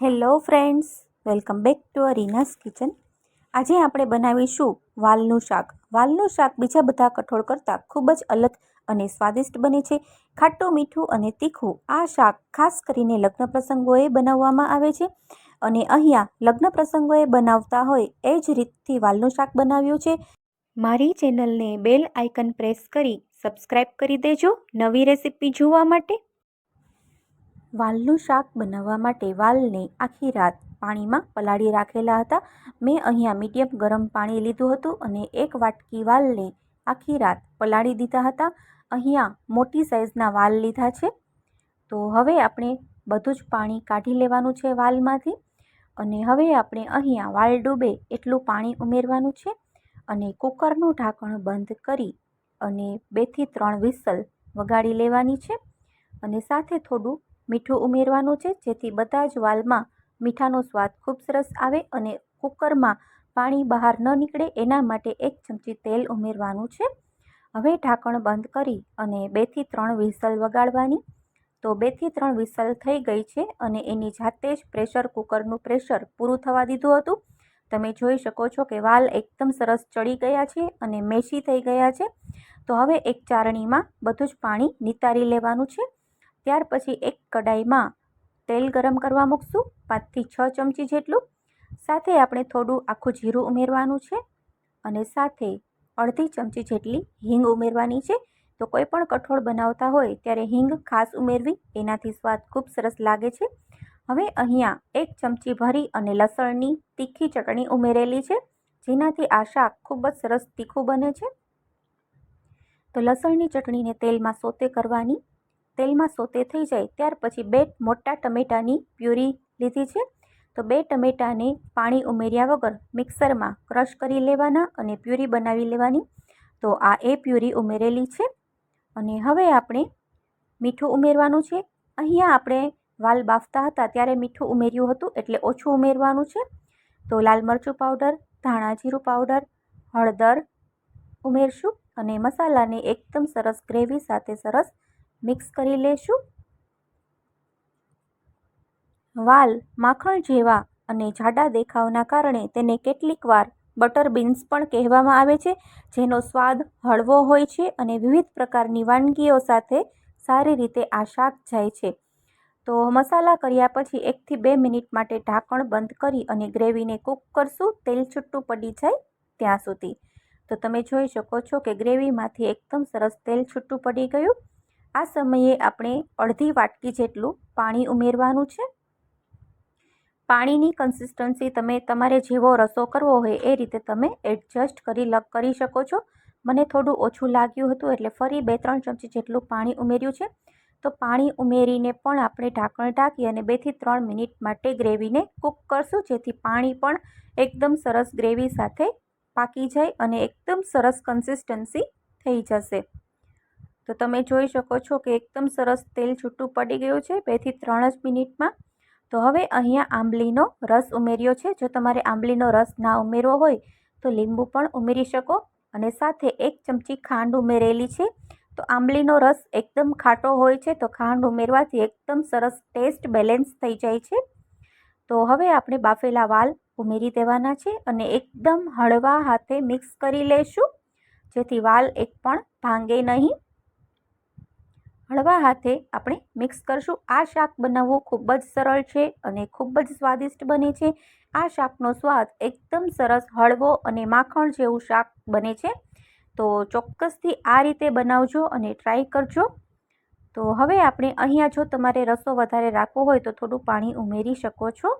Hello friends, welcome back to Arina's kitchen. આજે આપણે બનાવીશું વાલનું શાક. વાલનું શાક બીજા બધા કઠોળ કરતાં ખૂબ જ અલગ અને સ્વાદિષ્ટ બને છે. ખાટું, મીઠું અને તીખું આ શાક ખાસ કરીને લગ્ન પ્રસંગોએ બનાવવામાં આવે છે. અને અહીંયા લગ્ન પ્રસંગોએ બનાવતા હોય એ જ રીતથી વાલનું શાક બનાવ્યું છે. મારી ચેનલને બેલ આઇકન પ્રેસ કરી સબસ્ક્રાઈબ કરી દેજો નવી રેસીપી જોવા માટે. વાલનું શાક બનાવવા માટે વાલને આખી રાત પાણીમાં પલાળી રાખેલા હતા. મેં અહીંયા મીડિયમ ગરમ પાણી લીધું હતું અને એક વાટકી વાલને આખી રાત પલાળી દીધા હતા. અહીંયા મોટી સાઇઝના વાલ લીધા છે. તો હવે આપણે બધું જ પાણી કાઢી લેવાનું છે વાલમાંથી અને હવે આપણે અહીંયા વાલ ડૂબે એટલું પાણી ઉમેરવાનું છે અને કુકરનું ઢાંકણ બંધ કરી અને બેથી ત્રણ વિસલ વગાડી લેવાની છે અને સાથે થોડું મીઠું ઉમેરવાનું છે, જેથી બધા જ વાલમાં મીઠાનો સ્વાદ ખૂબ સરસ આવે અને કુકરમાં પાણી બહાર ન નીકળે. એના માટે એક ચમચી તેલ ઉમેરવાનું છે. હવે ઢાંકણ બંધ કરી અને બેથી ત્રણ વિસલ વગાડવાની. તો બેથી ત્રણ વિસલ થઈ ગઈ છે અને એની જાતે જ પ્રેશર કુકરનું પ્રેશર પૂરું થવા દીધું હતું. તમે જોઈ શકો છો કે વાલ એકદમ સરસ ચડી ગયા છે અને મેશી થઈ ગયા છે. તો હવે એક ચારણીમાં બધું જ પાણી નિતારી લેવાનું છે. ત્યાર પછી એક કડાઈમાં તેલ ગરમ કરવા મૂકશું, પાંચથી છ ચમચી જેટલું. સાથે આપણે થોડું આખું જીરું ઉમેરવાનું છે અને સાથે અડધી ચમચી જેટલી હિંગ ઉમેરવાની છે. તો કોઈ પણ કઠોળ બનાવતા હોય ત્યારે હિંગ ખાસ ઉમેરવી એનાથી સ્વાદ ખૂબ સરસ લાગે છે. હવે અહીંયા એક ચમચી ભરી અને લસણની તીખી ચટણી ઉમેરેલી છે, જેનાથી આ શાક ખૂબ જ સરસ તીખું બને છે. તો લસણની ચટણીને તેલમાં સોતે કરવાની તેલમાં સોતે થઈ જાય ત્યાર પછી બે મોટા ટમેટાની પ્યુરી લીધી છે. તો બે ટમેટાને પાણી ઉમેર્યા વગર મિક્સરમાં ક્રશ કરી લેવાના અને પ્યુરી બનાવી લેવાની. તો આ એ પ્યુરી ઉમેરેલી છે. અને હવે આપણે મીઠું ઉમેરવાનું છે. અહીંયા આપણે વાલ બાફતા હતા ત્યારે મીઠું ઉમેર્યું હતું એટલે ઓછું ઉમેરવાનું છે. તો લાલ મરચું પાવડર, ધાણા જીરું પાવડર, હળદર ઉમેરશું અને મસાલાને એકદમ સરસ ગ્રેવી સાથે સરસ મિક્સ કરી લેશું. વાલ માખણ જેવા અને જાડા દેખાવના કારણે તેને કેટલીકવાર બટર બીન્સ પણ કહેવામાં આવે છે, જેનો સ્વાદ હળવો હોય છે અને વિવિધ પ્રકારની વાનગીઓ સાથે સારી રીતે આ શાક જાય છે. તો મસાલા કર્યા પછી એકથી બે મિનિટ માટે ઢાંકણ બંધ કરી અને ગ્રેવીને કૂક કરશું. તેલ છૂટું પડી જાય ત્યાં સુધી. તો તમે જોઈ શકો છો કે ગ્રેવીમાંથી એકદમ સરસ તેલ છૂટું પડી ગયું. આ સમયે આપણે અડધી વાટકી જેટલું પાણી ઉમેરવાનું છે. પાણીની કન્સિસ્ટન્સી તમે તમારે જેવો રસો કરવો હોય એ રીતે તમે એડજસ્ટ કરી લગ કરી શકો છો. મને થોડું ઓછું લાગ્યું હતું એટલે ફરી બે ત્રણ ચમચી જેટલું પાણી ઉમેર્યું છે. તો પાણી ઉમેરીને પણ આપણે ઢાંકણ ઢાંકી અને બેથી ત્રણ મિનિટ માટે ગ્રેવીને કૂક કરશું, જેથી પાણી પણ એકદમ સરસ ગ્રેવી સાથે પાકી જાય અને એકદમ સરસ કન્સિસ્ટન્સી થઈ જશે. તો તમે જોઈ શકો છો કે એકદમ સરસ તેલ છૂટું પડી ગયું છે, બેથી ત્રણ જ મિનિટમાં. તો હવે અહીંયા આંબલીનો રસ ઉમેર્યો છે. જો તમારે આંબલીનો રસ ના ઉમેરવો હોય, તો લીંબુ પણ ઉમેરી શકો અને સાથે એક ચમચી ખાંડ ઉમેરેલી છે. તો આંબલીનો રસ એકદમ ખાટો હોય છે, તો ખાંડ ઉમેરવાથી એકદમ સરસ ટેસ્ટ બેલેન્સ થઈ જાય છે. તો હવે આપણે બાફેલા વાલ ઉમેરી દેવાના છે અને એકદમ હળવા હાથે મિક્સ કરી લઈશું જેથી વાલ એક પણ ભાંગે નહીં. હળવા હાથે આપણે મિક્સ કરશું. આ શાક બનાવવું ખૂબ જ સરળ છે અને ખૂબ જ સ્વાદિષ્ટ બને છે. આ શાકનો સ્વાદ એકદમ સરસ, હળવો અને માખણ જેવું શાક બને છે. તો ચોક્કસથી આ રીતે બનાવજો અને ટ્રાય કરજો. તો હવે આપણે અહીંયા જો તમારે રસો વધારે રાખવો હોય તો થોડું પાણી ઉમેરી શકો છો.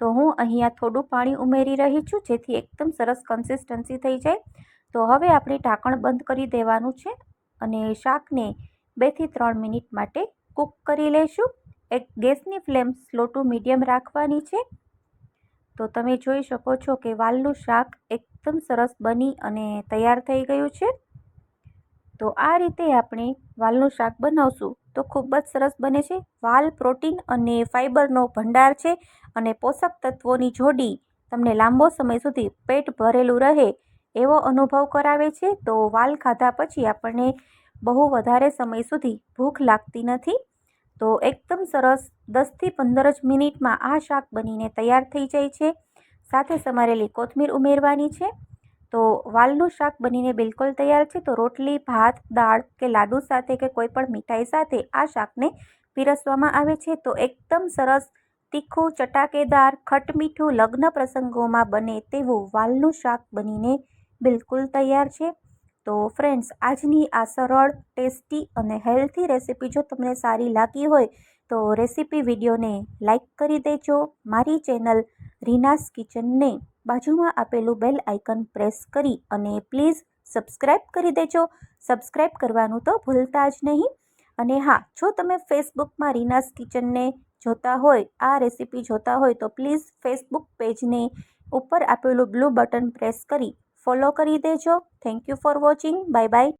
તો હું અહીંયા થોડું પાણી ઉમેરી રહી છું જેથી એકદમ સરસ કન્સિસ્ટન્સી થઈ જાય. તો હવે આપણે ઢાંકણ બંધ કરી દેવાનું છે અને શાકને બેથી ત્રણ મિનિટ માટે કૂક કરી લઈશું એક ગેસની ફ્લેમ સ્લો ટુ મીડિયમ રાખવાની છે. તો તમે જોઈ શકો છો કે વાલનું શાક એકદમ સરસ બની અને તૈયાર થઈ ગયું છે. તો આ રીતે આપણે વાલનું શાક બનાવશું. તો ખૂબ જ સરસ બને છે. વાલ પ્રોટીન અને ફાઇબરનો ભંડાર છે અને પોષક તત્વોની જોડી તમને લાંબો સમય સુધી પેટ ભરેલું રહે એવો અનુભવ કરાવે છે. તો વાલ ખાધા પછી આપણને બહુ વધારે સમય સુધી ભૂખ લાગતી નથી? તો એકદમ સરસ દસથી પંદર જ મિનિટમાં આ શાક બનીને તૈયાર થઈ જાય છે. સાથે સમારેલી કોથમીર ઉમેરવાની છે. તો વાલનું શાક બનીને બિલકુલ તૈયાર છે. તો રોટલી, ભાત, દાળ કે લાડુ સાથે કે કોઈ પણ મીઠાઈ સાથે આ શાકને પીરસવામાં આવે છે. તો એકદમ સરસ તીખું, ચટાકેદાર, ખટમીઠું લગ્ન પ્રસંગોમાં બને તેવું વાલનું શાક બનીને બિલકુલ તૈયાર છે. તો ફ્રેન્ડ્સ, આજની આ સરળ, ટેસ્ટી અને હેલ્થી રેસીપી જો તમને સારી લાગી હોય, તો રેસીપી વિડીયોને લાઈક કરી દેજો. મારી ચેનલ રીનાસ કિચનને બાજુમાં આપેલું બેલ આઇકન પ્રેસ કરી અને પ્લીઝ સબસ્ક્રાઈબ કરી દેજો. સબસ્ક્રાઈબ કરવાનું તો ભૂલતા જ નહીં. અને હા, જો તમે ફેસબુકમાં રીનાસ કિચનને જોતા હોય, આ રેસીપી જોતા હોય, તો પ્લીઝ ફેસબુક પેજને ઉપર આપેલું બ્લુ બટન પ્રેસ કરી ફોલો કરી દેજો. Thank you for watching bye bye